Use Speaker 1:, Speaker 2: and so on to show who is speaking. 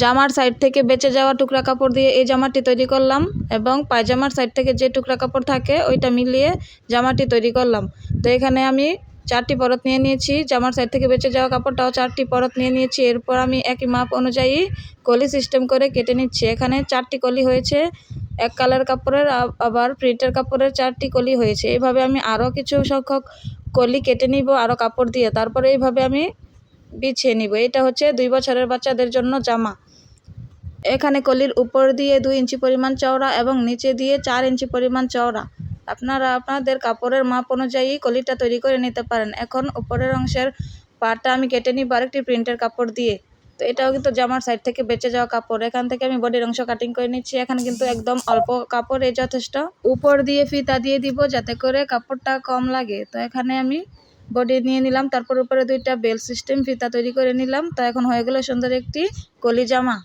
Speaker 1: জামার সাইড থেকে বেঁচে যাওয়া টুকরা কাপড় দিয়ে এই জামাটি তৈরি করলাম এবং পায়জামার সাইড থেকে যে টুকরা কাপড় থাকে ওইটা মিলিয়ে জামাটি তৈরি করলাম। তো এখানে আমি চারটি পরত নিয়ে নিয়েছি, জামার সাইড থেকে বেঁচে যাওয়া কাপড়টাও চারটি পরত নিয়ে নিয়েছি। এরপর আমি একই মাপ অনুযায়ী কলি সিস্টেম করে কেটে নিচ্ছি। এখানে চারটি কলি হয়েছে, এক কালার কাপড়ের আবার প্রিন্টের কাপড়ের চারটি কলি হয়েছে। এইভাবে আমি আরও কিছু সংখ্যক কলি কেটে নিব, আরও কাপড় দিয়ে। তারপরে এইভাবে আমি বিছিয়ে নিব। এটা হচ্ছে দুই বছরের বাচ্চাদের জন্য জামা। এখানে কলির উপর দিয়ে দুই ইঞ্চি পরিমাণ চওড়া এবং নিচে দিয়ে চার ইঞ্চি পরিমাণ চওড়া। আপনারা আপনাদের কাপড়ের মাপ অনুযায়ী কলিটা তৈরি করে নিতে পারেন। এখন উপরের অংশের পাটটা আমি কেটে নিব আরেকটি প্রিন্টের কাপড় দিয়ে। তো এটাও কিন্তু জামার সাইড থেকে বেঁচে যাওয়া কাপড়। এখান থেকে আমি বডির অংশ কাটিং করে নিচ্ছি। এখানে কিন্তু একদম অল্প কাপড়ে যথেষ্ট। উপর দিয়ে ফিতা দিয়ে দিব যাতে করে কাপড়টা কম লাগে। তো এখানে আমি বডি নিয়ে নিলাম, তারপর উপরে দুইটা বেল সিস্টেম ফিতা তৈরি করে নিলাম। তা এখন হয়ে গেল সুন্দর একটি কলি জামা